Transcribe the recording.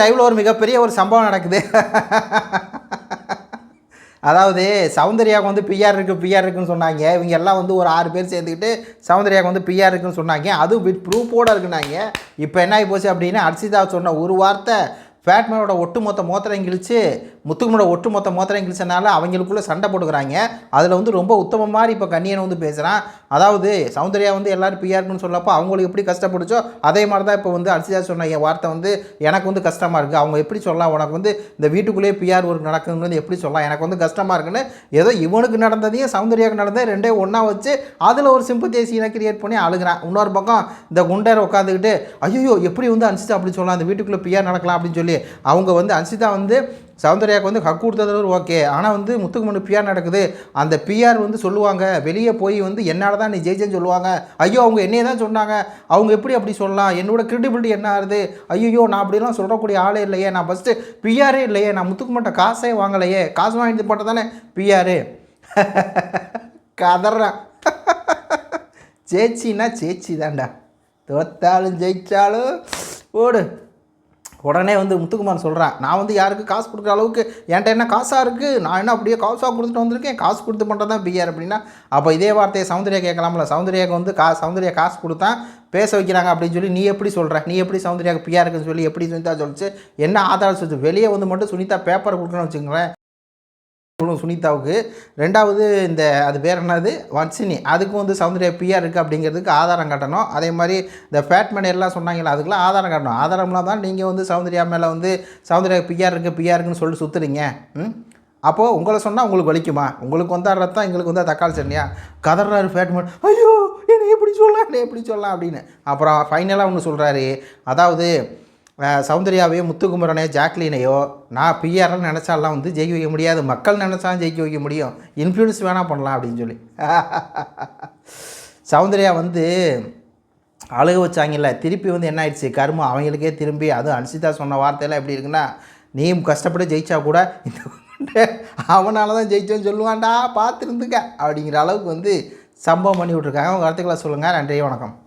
லைவ்ல ஒரு மிகப்பெரிய ஒரு சம்பவம் நடக்குது. அதாவது சௌந்தர்யாவுக்கு வந்து பிஆர் இருக்குது பிஆர் இருக்குன்னு சொன்னாங்க. இவங்க எல்லாம் வந்து ஒரு ஆறு பேர் சேர்ந்துக்கிட்டு சௌந்தர்யாவுக்கு வந்து பிஆர் இருக்குன்னு சொன்னாங்க. அதுவும் வித் ப்ரூஃபோடு இருக்குனாங்க இப்போ என்ன ஆகி போச்சு அப்படின்னா அர்ஷிதா சொன்ன ஒரு வார்த்தை ஃபேட்மேனோட ஒட்டுமொத்த மோத்திரம் கிழிச்சு முத்துக்குமோட ஒட்டுமொத்த மோத்திரம் கிழிச்சனால அவங்களுக்குள்ளே சண்டை போட்டுக்கிறாங்க. அதில் வந்து ரொம்ப உத்தம மாதிரி இப்போ கண்ணியன் வந்து பேசுகிறான் அதாவது சௌந்தர்யா வந்து எல்லோரும் பிஆர்னு சொல்லப்போ அவங்களுக்கு எப்படி கஷ்டப்படுச்சோ அதே மாதிரி தான் இப்போ வந்து அரிசிதா சொன்ன என் வார்த்தை வந்து எனக்கு வந்து கஷ்டமாக இருக்குது அவங்க எப்படி சொல்லலாம்? உனக்கு வந்து இந்த வீட்டுக்குள்ளேயே பிஆர் ஒர்க் நடக்குதுன்னு எப்படி சொல்லலாம்? எனக்கு வந்து கஷ்டமாக இருக்குன்னு ஏதோ இவனுக்கு நடந்ததையும் சௌந்தர்யாவுக்கு நடந்தது ரெண்டே ஒன்றா வச்சு அதில் ஒரு சிம்பத்தியை சீனை கிரியேட் பண்ணி அழுகிறான். இன்னொரு பக்கம் இந்த குண்டர் உட்காந்துக்கிட்டு ஐயோ எப்படி வந்து அன்சிதா அப்படி சொல்லலாம்? அந்த வீட்டுக்குள்ளே பிஆர் நடக்கலாம் அப்படின்னு சொல்லி அவங்க வந்து அன்சிதா வந்து சௌந்தர்யாவுக்கு வந்து ஹக் கொடுத்தது ஓகே. ஆனால் வந்து முத்துக்குமணி பிஆர் நடக்குது. அந்த பிஆர் வந்து சொல்லுவாங்க வெளியே போய் வந்து என்னால் தான் நீ ஜெயிச்சேன்னு சொல்லுவாங்க. ஐயோ அவங்க என்னையே தான் சொன்னாங்க. அவங்க எப்படி அப்படி சொல்லலாம்? என்னோட கிரெடிபிலிட்டி என்ன ஆகுது? ஐயோ நான் அப்படிலாம் சொல்லக்கூடிய ஆளே இல்லையே. நான் ஃபஸ்ட்டு பிஆரே இல்லையே. நான் முத்துக்குமட்ட காசே வாங்கலையே. காசு வாங்கிட்டு மட்டும் தானே பிஆரு கதறேன் சேச்சின்னா சேச்சி தான்டா தோத்தாலும் ஜெயிச்சாலும் ஓடு. உடனே வந்து முத்துக்குமார் சொல்கிறான் நான் வந்து யாருக்கு காசு கொடுக்குற அளவுக்கு என்கிட்ட என்ன காசாக இருக்குது நான் என்ன அப்படியே காசாக கொடுத்துட்டு வந்திருக்கேன் காசு கொடுத்து பண்ணுறது தான் பிஆர் அப்படின்னா? அப்போ இதே வார்த்தையை சௌந்தர்யா கேட்கலாம்ல. சௌந்தர்யாவுக்கு வந்து கா சௌந்தர்யா காசு கொடுத்தா பேச வைக்கிறாங்க அப்படின்னு சொல்லி நீ எப்படி சொல்கிற நீ எப்படி சௌந்தர்யாவுக்கு பிஆர் இருக்குன்னு சொல்லி எப்படி சுனிதா சொல்லிச்சு? என்ன ஆதாரம் சொல்லிச்சு? வெளியே வந்து மட்டும் சுனிதா பேப்பர் கொடுக்கணும்னு வச்சுக்கோங்களேன். சுனிதாவுக்கு. ரெண்டாவது இந்த அது பேர் என்னது? வன்சினி. அதுக்கும் வந்து சௌந்தர்யா பிஆர் இருக்குது அப்படிங்கிறதுக்கு ஆதாரம் காட்டணும். அதே மாதிரி இந்த ஃபேட்மேன் எல்லாம் சொன்னாங்களா அதுக்கெல்லாம் ஆதாரம் காட்டணும். ஆதாரம்லாம் தான் நீங்கள் வந்து சௌந்தர்யா மேலே வந்து சௌந்தர்யா பிஆர் இருக்குது பிஆர் இருக்குன்னு சொல்லிட்டு சுற்றுறீங்க ம்? அப்போது உங்களை சொன்னால் உங்களுக்கு வலிக்குமா? உங்களுக்கு வந்தா ரத்தம் எங்களுக்கு வந்தால் தக்காளி சட்னியா? கதறாரு ஃபேட்மேன் ஐயோ என்னை எப்படி சொல்லலாம் என்னை எப்படி சொல்லலாம் அப்படின்னு. அப்புறம் ஃபைனலாக ஒன்று சொல்கிறாரு அதாவது சௌந்தர்யாவையோ முத்துக்குமரனையோ ஜாக்லினையோ நான் பிஆர்னு நினச்சாலாம் வந்து ஜெயிக்க வைக்க முடியாது. மக்கள் நினச்சாலும் ஜெயிக்க வைக்க முடியும். இன்ஃப்ளூயன்ஸ் வேணால் பண்ணலாம் அப்படின்னு சொல்லி. சௌந்தர்யா வந்து அழுக வச்சாங்கல்ல. திருப்பி வந்து என்ன ஆயிடுச்சு? கருமம். அவங்களுக்கே திரும்பி அதுவும் அன்சிதா சொன்ன வார்த்தையெல்லாம் எப்படி இருக்குன்னா நீ கஷ்டப்பட்டு ஜெயிச்சா கூட இந்த அவனால தான் ஜெயிச்சோன்னு சொல்லுவான்டா. பார்த்துருந்துக்க. அப்படிங்கிற அளவுக்கு வந்து சம்பவம் பண்ணி விட்ருக்காங்க உங்கள் கருத்துக்களை சொல்லுங்கள் நன்றி. வணக்கம்.